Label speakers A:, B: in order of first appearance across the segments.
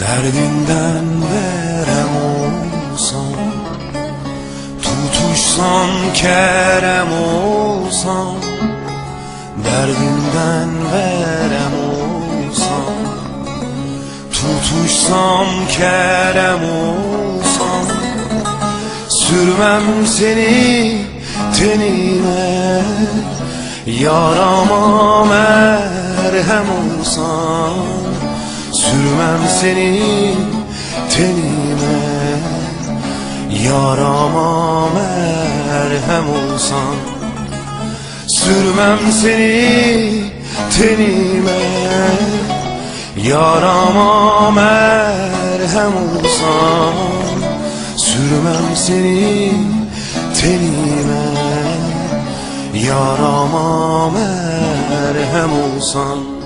A: Derdinden verem olsam Tutuşsam kerem olsam Derdinden verem Tutuşsam kerem olsam Sürmem seni tenime Yarama merhem olsam Sürmem seni tenime Yarama merhem olsan Sürmem seni tenime Yarama merhem olsan Sürmem seni tenime. Yarama merhem olsan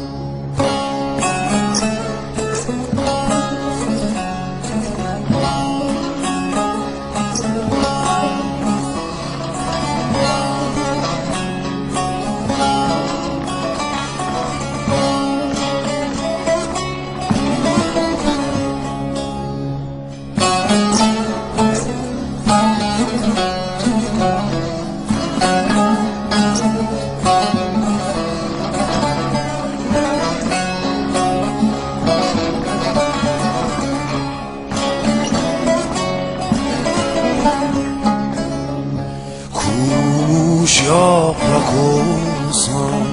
A: yaprak olsam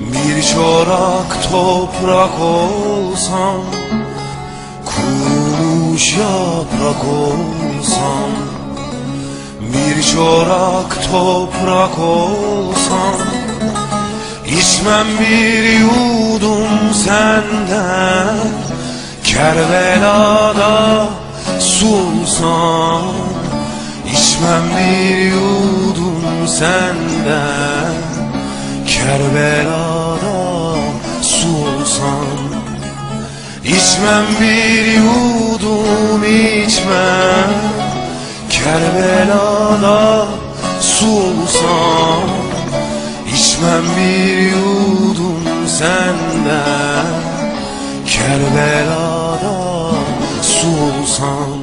A: Bir çorak toprak olsam Kurumuş yaprak olsam Bir çorak toprak olsam İçmem bir yudum senden Kerbelada sulsan İçmem bir yudum senden Kerbelada su olsan İçmem bir yudum içmem Kerbelada su olsan İçmem bir yudum senden Kerbelada su olsan